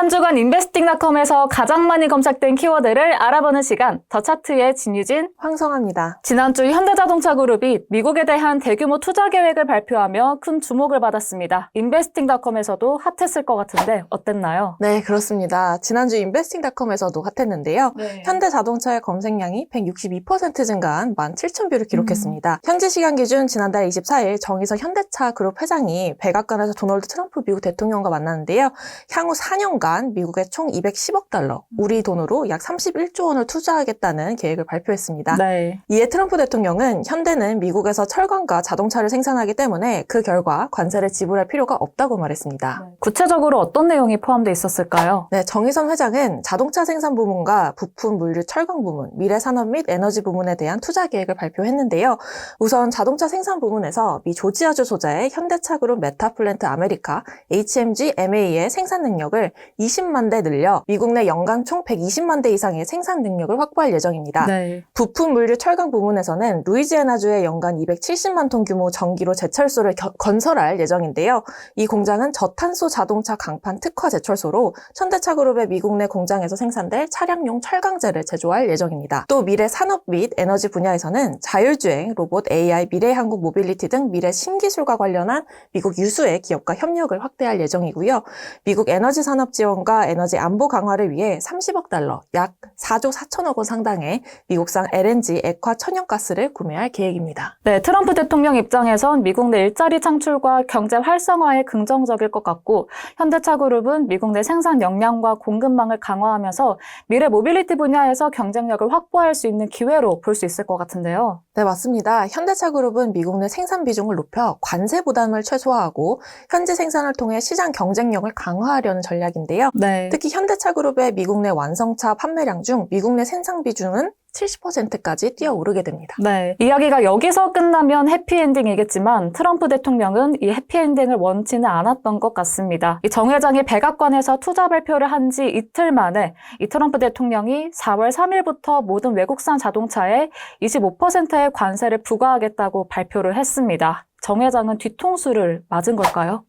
한 주간 인베스팅닷컴에서 가장 많이 검색된 키워드를 알아보는 시간, 더 차트의 진유진. 황성합니다. 지난주 현대자동차 그룹이 미국에 대한 대규모 투자 계획을 발표하며 큰 주목을 받았습니다. 인베스팅닷컴에서도 핫했을 것 같은데 어땠나요? 네, 그렇습니다. 지난주 인베스팅닷컴에서도 핫했는데요. 네. 현대자동차의 검색량이 162% 증가한 17,000뷰를 기록했습니다. 현지 시간 기준 지난달 24일 정의서 현대차 그룹 회장이 백악관에서 도널드 트럼프 미국 대통령과 만났는데요. 향후 4년간 미국에 총 210억 달러, 우리 돈으로 약 31조 원을 투자하겠다는 계획을 발표했습니다. 네. 이에 트럼프 대통령은 현대는 미국에서 철강과 자동차를 생산하기 때문에 그 결과 관세를 지불할 필요가 없다고 말했습니다. 구체적으로 어떤 내용이 포함되어 있었을까요? 네, 정의선 회장은 자동차 생산 부문과 부품, 물류, 철강 부문, 미래 산업 및 에너지 부문에 대한 투자 계획을 발표했는데요. 우선 자동차 생산 부문에서 미 조지아주 소재의 현대차 그룹 메타플랜트 아메리카, HMG MA의 생산 능력을 20만 대 늘려 미국 내 연간 총 120만 대 이상의 생산 능력을 확보할 예정입니다. 네. 부품 물류 철강 부문에서는 루이지애나주에 연간 270만 톤 규모 전기로 제철소를 겨- 건설할 예정인데요. 이 공장은 저탄소 자동차 강판 특화 제철소로 현대차 그룹의 미국 내 공장에서 생산될 차량용 철강재를 제조할 예정입니다. 또 미래 산업 및 에너지 분야에서는 자율주행, 로봇, AI, 미래 항공 모빌리티 등 미래 신기술과 관련한 미국 유수의 기업과 협력을 확대할 예정이고요. 미국 에너지 산업 지원 과 에너지 안보 강화를 위해 30억 달러, 약 4조 4천억 원 상당의 미국산 LNG 액화 천연가스를 구매할 계획입니다. 네, 트럼프 대통령 입장에선 미국 내 일자리 창출과 경제 활성화에 긍정적일 것 같고 현대차 그룹은 미국 내 생산 역량과 공급망을 강화하면서 미래 모빌리티 분야에서 경쟁력을 확보할 수 있는 기회로 볼 수 있을 것 같은데요. 네, 맞습니다. 현대차 그룹은 미국 내 생산 비중을 높여 관세 부담을 최소화하고 현지 생산을 통해 시장 경쟁력을 강화하려는 전략인데 요. 네. 특히 현대차 그룹의 미국 내 완성차 판매량 중 미국 내 생산 비중은 70%까지 뛰어오르게 됩니다. 네. 이야기가 여기서 끝나면 해피엔딩이겠지만 트럼프 대통령은 이 해피엔딩을 원치는 않았던 것 같습니다. 이정 회장이 백악관에서 투자 발표를 한 지 이틀 만에 이 트럼프 대통령이 4월 3일부터 모든 외국산 자동차에 25%의 관세를 부과하겠다고 발표를 했습니다. 정 회장은 뒤통수를 맞은 걸까요?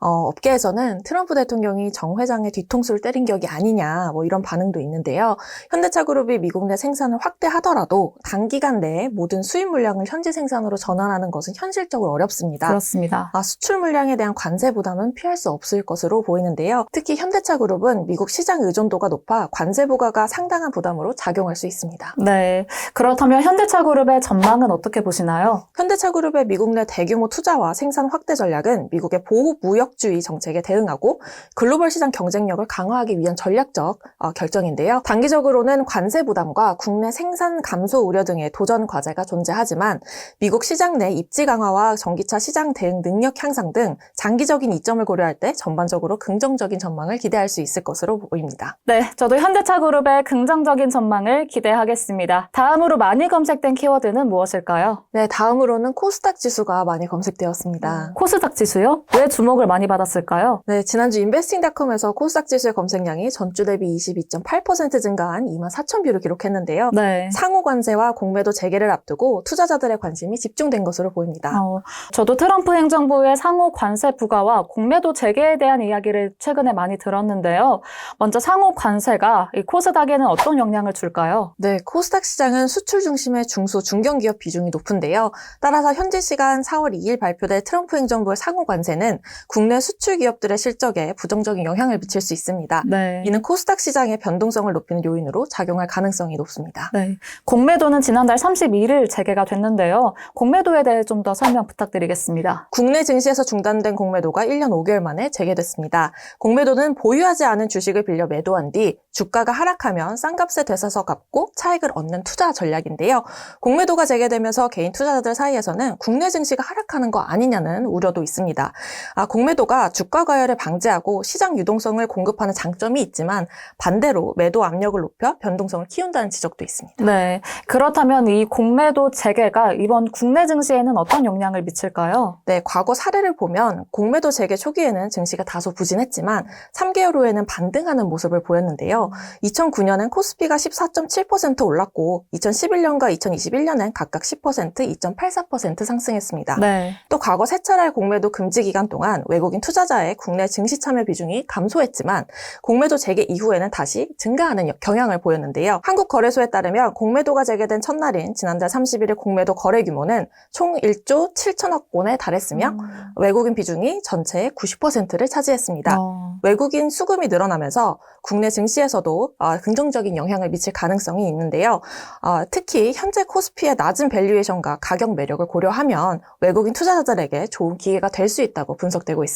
어, 업계에서는 트럼프 대통령이 정 회장의 뒤통수를 때린 격이 아니냐, 뭐 이런 반응도 있는데요. 현대차 그룹이 미국 내 생산을 확대하더라도 단기간 내에 모든 수입 물량을 현지 생산으로 전환하는 것은 현실적으로 어렵습니다. 그렇습니다. 아, 수출 물량에 대한 관세 부담은 피할 수 없을 것으로 보이는데요. 특히 현대차 그룹은 미국 시장 의존도가 높아 관세 부과가 상당한 부담으로 작용할 수 있습니다. 네. 그렇다면 현대차 그룹의 전망은 어떻게 보시나요? 현대차 그룹의 미국 내 대규모 투자와 생산 확대 전략은 미국의 보호 무역 주의 정책에 대응하고 글로벌 시장 경쟁력을 강화하기 위한 전략적 어, 결정인데요. 단기적으로는 관세 부담과 국내 생산 감소 우려 등의 도전 과제가 존재하지만 미국 시장 내 입지 강화와 전기차 시장 대응 능력 향상 등 장기적인 이점을 고려할 때 전반적으로 긍정적인 전망을 기대할 수 있을 것으로 보입니다. 네, 저도 현대차 그룹의 긍정적인 전망을 기대하겠습니다. 다음으로 많이 검색된 키워드는 무엇일까요? 네, 다음으로는 코스닥 지수가 많이 검색되었습니다. 코스닥 지수요? 왜 주목을 많이 받았을까요? 네, 지난주 인베스팅닷컴에서 코스닥 지수의 검색량이 전주 대비 22.8% 증가한 2만 4천 뷰를 기록했는데요. 네. 상호 관세와 공매도 재개를 앞두고 투자자들의 관심이 집중된 것으로 보입니다. 어, 저도 트럼프 행정부의 상호 관세 부과와 공매도 재개에 대한 이야기를 최근에 많이 들었는데요. 먼저 상호 관세가 이 코스닥에는 어떤 영향을 줄까요? 네, 코스닥 시장은 수출 중심의 중소 중견 기업 비중이 높은데요. 따라서 현지 시간 4월 2일 발표된 트럼프 행정부의 상호 관세는 국내 수출 기업들의 실적에 부정적인 영향을 미칠 수 있습니다. 네. 이는 코스닥 시장의 변동성을 높이는 요인으로 작용할 가능성이 높습니다. 네. 공매도는 지난달 31일 재개가 됐는데요. 공매도에 대해 좀 더 설명 부탁드리겠습니다. 국내 증시에서 중단된 공매도가 1년 5개월 만에 재개됐습니다. 공매도는 보유하지 않은 주식을 빌려 매도한 뒤 주가가 하락하면 싼 값에 되사서 갚고 차익을 얻는 투자 전략인데요. 공매도가 재개되면서 개인 투자자들 사이에서는 국내 증시가 하락하는 거 아니냐는 우려도 있습니다. 아, 공매도 가 주가 과열을 방지하고 시장 유동성을 공급하는 장점이 있지만 반대로 매도 압력을 높여 변동성을 키운다는 지적도 있습니다. 네. 그렇다면 이 공매도 재개가 이번 국내 증시에는 어떤 영향을 미칠까요? 네, 과거 사례를 보면 공매도 재개 초기에는 증시가 다소 부진했지만 3개월 후에는 반등하는 모습을 보였는데요. 2009년엔 코스피가 14.7% 올랐고 2011년과 2021년엔 각각 10%, 2.84% 상승했습니다. 네. 또 과거 세 차례 공매도 금지 기간 동안 외국 외국인 투자자의 국내 증시 참여 비중이 감소했지만 공매도 재개 이후에는 다시 증가하는 여- 경향을 보였는데요. 한국거래소에 따르면 공매도가 재개된 첫날인 지난달 31일 공매도 거래 규모는 총 1조 7천억 원에 달했으며 외국인 비중이 전체의 90%를 차지했습니다. 어. 외국인 수금이 늘어나면서 국내 증시에서도 어, 긍정적인 영향을 미칠 가능성이 있는데요. 어, 특히 현재 코스피의 낮은 밸류에이션과 가격 매력을 고려하면 외국인 투자자들에게 좋은 기회가 될 수 있다고 분석되고 있습니다.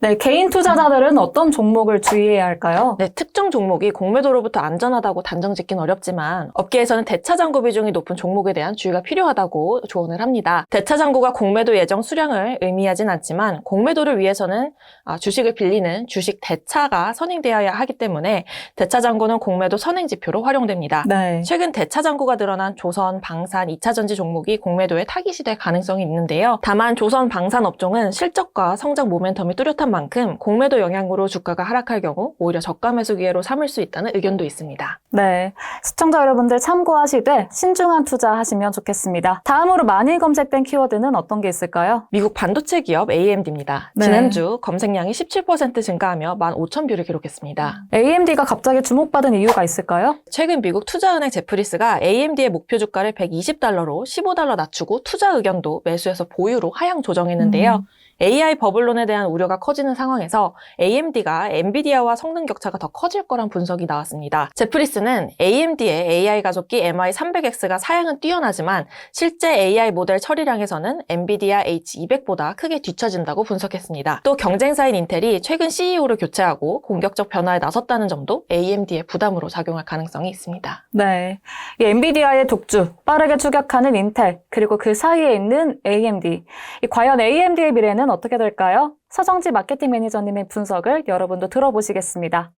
네, 개인 투자자들은 어떤 종목을 주의해야 할까요? 네, 특정 종목이 공매도로부터 안전하다고 단정 짓긴 어렵지만 업계에서는 대차 잔고 비중이 높은 종목에 대한 주의가 필요하다고 조언을 합니다. 대차 잔고가 공매도 예정 수량을 의미하진 않지만 공매도를 위해서는 아, 주식을 빌리는 주식 대차가 선행되어야 하기 때문에 대차 잔고는 공매도 선행 지표로 활용됩니다. 네. 최근 대차 잔고가 늘어난 조선, 방산, 2차 전지 종목이 공매도에 타깃이 될 가능성이 있는데요. 다만 조선, 방산 업종은 실적과 성장 모멘텀 이 뚜렷한 만큼 공매도 영향으로 주가가 하락할 경우 오히려 저가 매수 기회로 삼을 수 있다는 의견도 있습니다. 네. 시청자 여러분들 참고하시되 신중한 투자하시면 좋겠습니다. 다음으로 많이 검색된 키워드는 어떤 게 있을까요? 미국 반도체 기업 AMD입니다. 네. 지난주 검색량이 17% 증가하며 15,000뷰를 기록했습니다. AMD가 갑자기 주목받은 이유가 있을까요? 최근 미국 투자은행 제프리스가 AMD의 목표 주가를 120달러로 15달러 낮추고 투자 의견도 매수해서 보유로 하향 조정했는데요. 음. AI 버블론에 대한 우려가 커지는 상황에서 AMD가 엔비디아와 성능 격차가 더 커질 거란 분석이 나왔습니다. 제프리스는 AMD의 AI 가속기 MI300X가 사양은 뛰어나지만 실제 AI 모델 처리량에서는 엔비디아 H200보다 크게 뒤처진다고 분석했습니다. 또 경쟁사인 인텔이 최근 CEO를 교체하고 공격적 변화에 나섰다는 점도 AMD의 부담으로 작용할 가능성이 있습니다. 네. 이 엔비디아의 독주, 빠르게 추격하는 인텔, 그리고 그 사이에 있는 AMD. 이 과연 AMD의 미래는 어떻게 될까요? 서정지 마케팅 매니저님의 분석을 여러분도 들어보시겠습니다.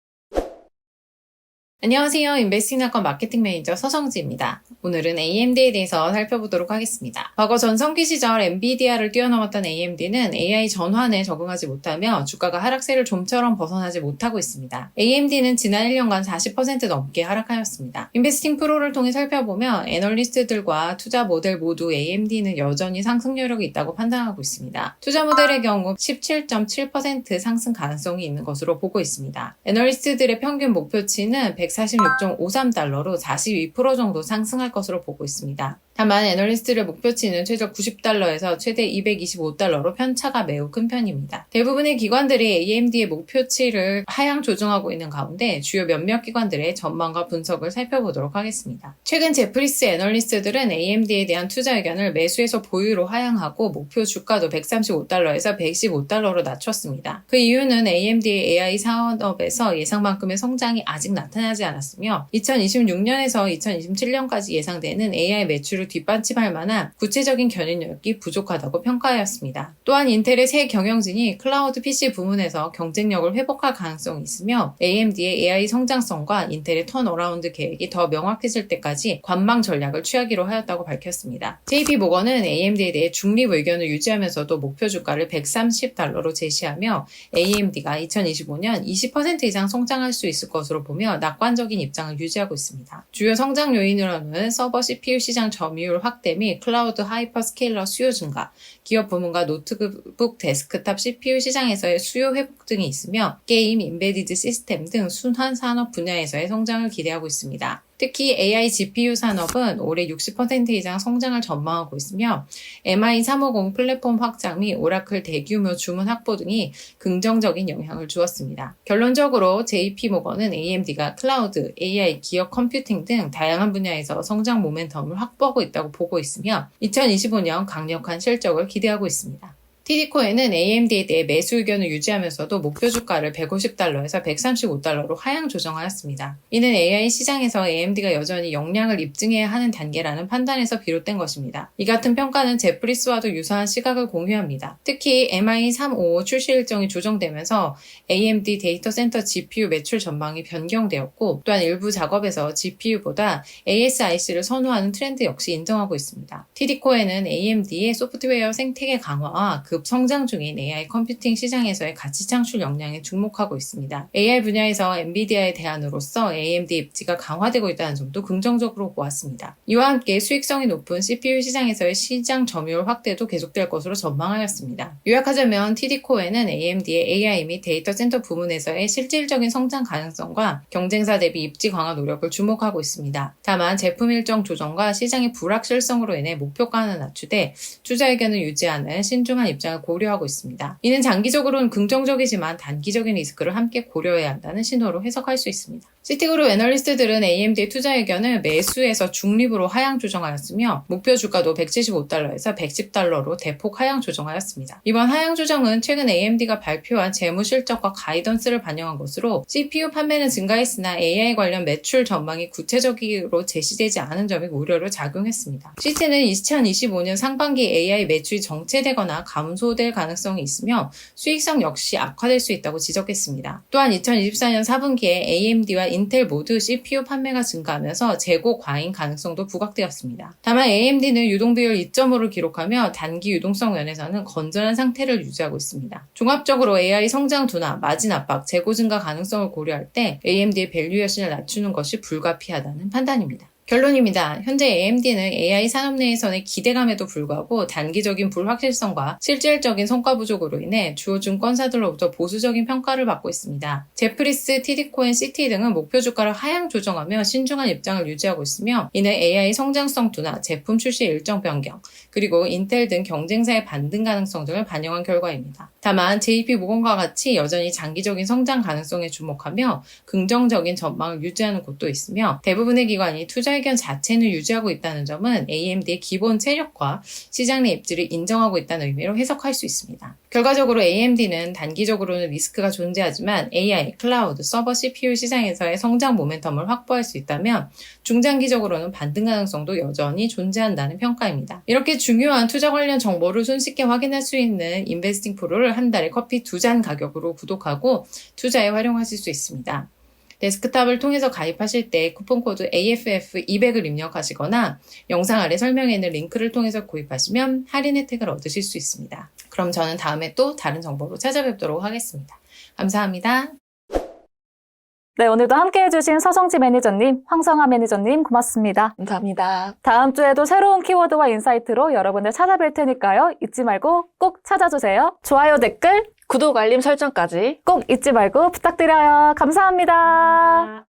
안녕하세요. 인베스팅학과 마케팅 매니저 서성지입니다. 오늘은 AMD에 대해서 살펴보도록 하겠습니다. 과거 전성기 시절 엔비디아를 뛰어넘었던 AMD는 AI 전환에 적응하지 못하며 주가가 하락세를 좀처럼 벗어나지 못하고 있습니다. AMD는 지난 1년간 40% 넘게 하락하였습니다. 인베스팅 프로를 통해 살펴보면 애널리스트들과 투자 모델 모두 AMD는 여전히 상승 여력이 있다고 판단하고 있습니다. 투자 모델의 경우 17.7% 상승 가능성이 있는 것으로 보고 있습니다. 애널리스트들의 평균 목표치는 146.53달러로 42% 정도 상승할 것으로 보고 있습니다. 다만 애널리스트의 목표치는 최저 90달러에서 최대 225달러로 편차가 매우 큰 편입니다. 대부분의 기관들이 AMD의 목표치를 하향 조정하고 있는 가운데 주요 몇몇 기관들의 전망과 분석을 살펴보도록 하겠습니다. 최근 제프리스 애널리스트들은 AMD에 대한 투자 의견을 매수에서 보유로 하향하고 목표 주가도 135달러에서 115달러로 낮췄습니다. 그 이유는 AMD의 AI 산업에서 예상만큼의 성장이 아직 나타나지 않았으며 2026년에서 2027년까지 예상되는 AI 매출을 뒷받침할 만한 구체적인 견인력이 부족하다고 평가하였습니다. 또한 인텔의 새 경영진이 클라우드 PC 부문에서 경쟁력을 회복할 가능성이 있으며 AMD의 AI 성장성과 인텔의 턴어라운드 계획이 더 명확해질 때까지 관망 전략을 취하기로 하였다고 밝혔습니다. JP 모건은 AMD에 대해 중립 의견을 유지하면서도 목표 주가를 130달러로 제시하며 AMD가 2025년 20% 이상 성장할 수 있을 것으로 보며 낙관적인 입장을 유지하고 있습니다. 주요 성장 요인으로는 서버 CPU 시장 점유 율 확대 및 클라우드 하이퍼스케일러 수요 증가, 기업 부문과 노트북 데스크탑 CPU 시장에서의 수요 회복 등이 있으며 게임, 인베디드 시스템 등 순환 산업 분야에서의 성장을 기대하고 있습니다. 특히 AI GPU 산업은 올해 60% 이상 성장을 전망하고 있으며 MI350 플랫폼 확장 및 오라클 대규모 주문 확보 등이 긍정적인 영향을 주었습니다. 결론적으로 JP모건은 AMD가 클라우드, AI, 기업 컴퓨팅 등 다양한 분야에서 성장 모멘텀을 확보하고 있다고 보고 있으며 2025년 강력한 실적을 기대하고 있습니다. TD코에는 AMD에 대해 매수 의견을 유지하면서도 목표 주가를 150달러에서 135달러로 하향 조정하였습니다. 이는 AI 시장에서 AMD가 여전히 역량을 입증해야 하는 단계라는 판단에서 비롯된 것입니다. 이 같은 평가는 제프리스와도 유사한 시각을 공유합니다. 특히 MI355 출시 일정이 조정되면서 AMD 데이터 센터 GPU 매출 전망이 변경되었고 또한 일부 작업에서 GPU보다 ASIC를 선호하는 트렌드 역시 인정하고 있습니다. TD코에는 AMD의 소프트웨어 생태계 강화와 그급 성장 중인 AI 컴퓨팅 시장에서의 가치 창출 역량에 주목하고 있습니다. AI 분야에서 엔비디아의 대안으로서 AMD 입지가 강화되고 있다는 점도 긍정적으로 보았습니다. 이와 함께 수익성이 높은 CPU 시장에서의 시장 점유율 확대도 계속될 것으로 전망하였습니다. 요약하자면 TD코어에는 AMD의 AI 및 데이터 센터 부문에서의 실질적인 성장 가능성과 경쟁사 대비 입지 강화 노력을 주목하고 있습니다. 다만 제품 일정 조정과 시장의 불확실성으로 인해 목표가는 낮추되 투자 의견을 유지하는 신중한 입 장을 고려하고 있습니다. 이는 장기적으로는 긍정적이지만 단기적인 리스크를 함께 고려해야 한다는 신호로 해석할 수 있습니다. 시티그룹 애널리스트들은 AMD의 투자 의견을 매수에서 중립으로 하향 조정하였으며 목표 주가도 175달러에서 110달러로 대폭 하향 조정하였습니다. 이번 하향 조정은 최근 AMD가 발표한 재무 실적과 가이던스를 반영한 것으로 CPU 판매는 증가했으나 AI 관련 매출 전망이 구체적으로 제시되지 않은 점이 우려를 작용했습니다. 시티는 2025년 상반기 AI 매출이 정체되거나 감소될 가능성이 있으며 수익성 역시 악화될 수 있다고 지적했습니다. 또한 2024년 4분기에 AMD와 인텔 모두 CPU 판매가 증가하면서 재고 과잉 가능성도 부각되었습니다. 다만 AMD는 유동 비율 2.5를 기록하며 단기 유동성 면에서는 건전한 상태를 유지하고 있습니다. 종합적으로 AI 성장 둔화, 마진 압박, 재고 증가 가능성을 고려할 때 AMD의 밸류에이션을 낮추는 것이 불가피하다는 판단입니다. 결론입니다. 현재 AMD는 AI 산업 내에서의 기대감에도 불구하고 단기적인 불확실성과 실질적인 성과 부족으로 인해 주요 증권사들로부터 보수적인 평가를 받고 있습니다. 제프리스, TD코인, CT 등은 목표 주가를 하향 조정하며 신중한 입장을 유지하고 있으며 이는 AI 성장성 둔화, 제품 출시 일정 변경, 그리고 인텔 등 경쟁사의 반등 가능성 등을 반영한 결과입니다. 다만 JP 모건과 같이 여전히 장기적인 성장 가능성에 주목하며 긍정적인 전망을 유지하는 곳도 있으며 대부분의 기관이 투자 의견 자체는 유지하고 있다는 점은 AMD의 기본 체력과 시장 내 입지를 인정하고 있다는 의미로 해석할 수 있습니다. 결과적으로 AMD는 단기적으로는 리스크가 존재하지만 AI, 클라우드, 서버 CPU 시장에서의 성장 모멘텀을 확보할 수 있다면 중장기적으로는 반등 가능성도 여전히 존재한다는 평가입니다. 이렇게 중요한 투자 관련 정보를 손쉽게 확인할 수 있는 인베스팅 프로를 한 달에 커피 두 잔 가격으로 구독하고 투자에 활용하실 수 있습니다. 데스크탑을 통해서 가입하실 때 쿠폰 코드 AFF200을 입력하시거나 영상 아래 설명에 있는 링크를 통해서 구입하시면 할인 혜택을 얻으실 수 있습니다. 그럼 저는 다음에 또 다른 정보로 찾아뵙도록 하겠습니다. 감사합니다. 네, 오늘도 함께 해주신 서성지 매니저님, 황성아 매니저님 고맙습니다. 감사합니다. 다음 주에도 새로운 키워드와 인사이트로 여러분을 찾아뵐 테니까요. 잊지 말고 꼭 찾아주세요. 좋아요, 댓글 구독, 알림 설정까지 꼭 잊지 말고 부탁드려요. 감사합니다.